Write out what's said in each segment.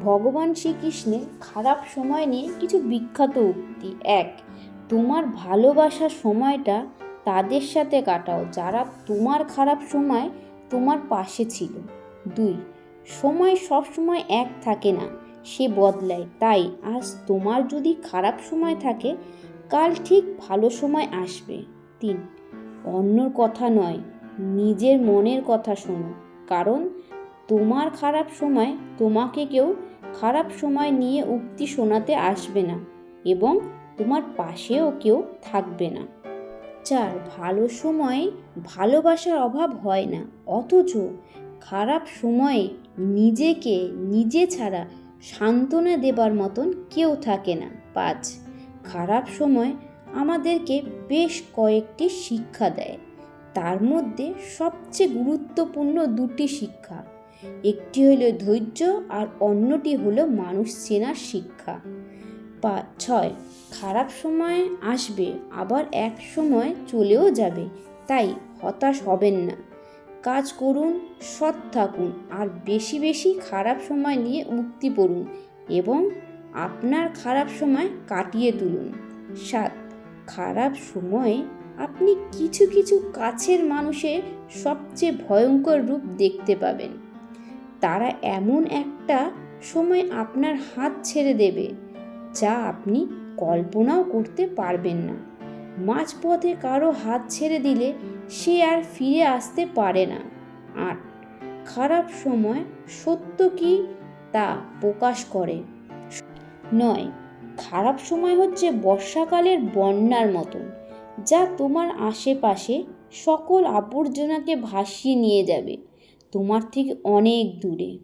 ভগবান শ্রীকৃষ্ণের খারাপ সময় নিয়ে কিছু বিখ্যাত উক্তি। এক, তোমার ভালোবাসার সময়টা তাদের সাথে কাটাও, যারা তোমার খারাপ সময় তোমার পাশে ছিল। দুই, সময় সবসময় এক থাকে না, সে বদলায়। তাই আজ তোমার যদি খারাপ সময় থাকে, কাল ঠিক ভালো সময় আসবে। তিন, অন্যর কথা নয়, নিজের মনের কথা শোনো। কারণ তোমার খারাপ সময় তোমাকে কেউ খারাপ সময় নিয়ে উক্তি শোনাতে আসবে না এবং তোমার পাশেও কেউ থাকবে না। চার ভালো সময়ে ভালোবাসার অভাব হয় না, অথচ খারাপ সময়ে নিজেকে, নিজে ছাড়া সান্ত্বনা দেবার মতন কেউ থাকে না। পাঁচ, খারাপ সময় আমাদেরকে বেশ কয়েকটি শিক্ষা দেয়। তার মধ্যে সবচেয়ে গুরুত্বপূর্ণ দুটি শিক্ষা। একটি হলো ধৈর্য আর অন্যটি হলো মানুষ চেনার শিক্ষা। পা, ছয়, খারাপ সময় আসবে, আবার এক সময় চলেও যাবে, তাই হতাশ হবেন না। কাজ করুন, সৎ থাকুন, আর বেশি বেশি খারাপ সময় নিয়ে উক্তি পড়ুন এবং আপনার খারাপ সময় কাটিয়ে তুলুন। সাত, খারাপ সময়ে, আপনি কিছু কিছু কাছের মানুষের সবচেয়ে ভয়ঙ্কর রূপ দেখতে পাবেন। তারা এমন একটা সময় আপনার হাত ছেড়ে দেবে, যা আপনি কল্পনাও করতে পারবেন না। মাঝপথে কারও হাত ছেড়ে দিলে সে আর ফিরে আসতে পারে না। আট খারাপ সময় সত্য কি তা প্রকাশ করে। নয়, খারাপ সময় হচ্ছে বর্ষাকালের বন্যার মতন যা তোমার আশেপাশে সকল আবর্জনাকে ভাসিয়ে নিয়ে যাবে। তোমার থেকে অনেক দূরে।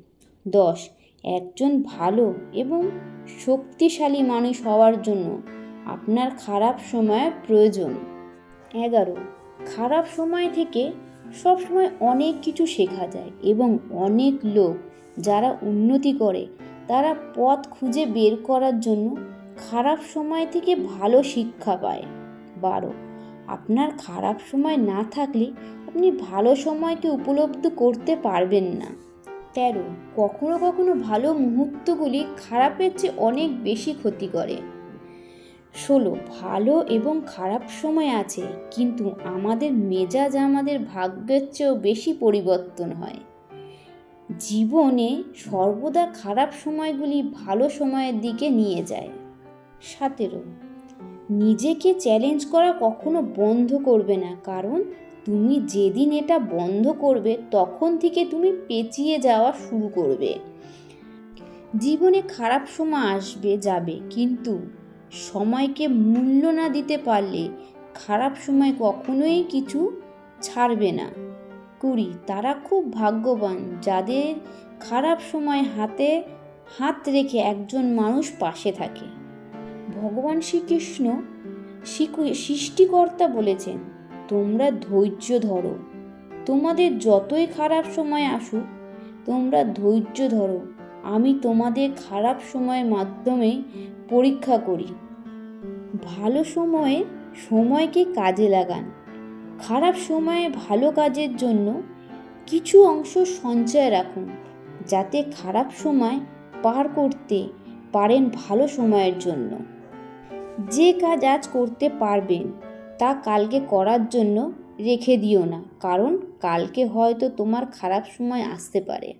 দশ, একজন ভালো এবং শক্তিশালী মানুষ হওয়ার জন্য আপনার খারাপ সময়ের প্রয়োজন। এগারো, খারাপ সময় থেকে সবসময় অনেক কিছু শেখা যায় এবং অনেক লোক যারা উন্নতি করে, তারা পথ খুঁজে বের করার জন্য খারাপ সময় থেকে ভালো শিক্ষা পায়। বারো আপনার খারাপ সময় না থাকলে আপনি ভালো সময়কে উপলব্ধ করতে পারবেন না। তেরো, কখনো কখনো ভালো মুহূর্তগুলি খারাপের চেয়ে অনেক বেশি ক্ষতি করে। ষোলো, ভালো এবং খারাপ সময় আছে, কিন্তু আমাদের মেজাজ আমাদের ভাগ্যের চেয়েও বেশি পরিবর্তন হয়। জীবনে সর্বদা খারাপ সময়গুলি ভালো সময়ের দিকে নিয়ে যায়। সতেরো নিজেকে চ্যালেঞ্জ করা কখনো বন্ধ করবে না। কারণ তুমি যেদিন এটা বন্ধ করবে, তখন থেকে তুমি পেঁচিয়ে যাওয়া শুরু করবে। জীবনে খারাপ সময় আসবে, যাবে। কিন্তু সময়কে মূল্য না দিতে পারলে খারাপ সময় কখনোই কিছু ছাড়বে না। কুড়ি তারা খুব ভাগ্যবান। যাদের খারাপ সময় হাতে হাত রেখে একজন মানুষ পাশে থাকে। ভগবান শ্রীকৃষ্ণ শ্রী- সৃষ্টিকর্তা বলেছেন, তোমরা ধৈর্য ধরো। তোমাদের যতই খারাপ সময় আসুক, তোমরা ধৈর্য ধরো। আমি তোমাদের খারাপ সময়ের মাধ্যমে পরীক্ষা করি। ভালো সময়ে সময়কে কাজে লাগান। খারাপ সময়ে ভালো কাজের জন্য কিছু অংশ সঞ্চয় রাখুন, যাতে খারাপ সময় পার করতে পারেন ভালো সময়ের জন্য। যে কাজ আজ করতে পারবেন, তা কালকে করার জন্য রেখে দিও না, কারণ কালকে হয়তো তোমার খারাপ সময় আসতে পারে।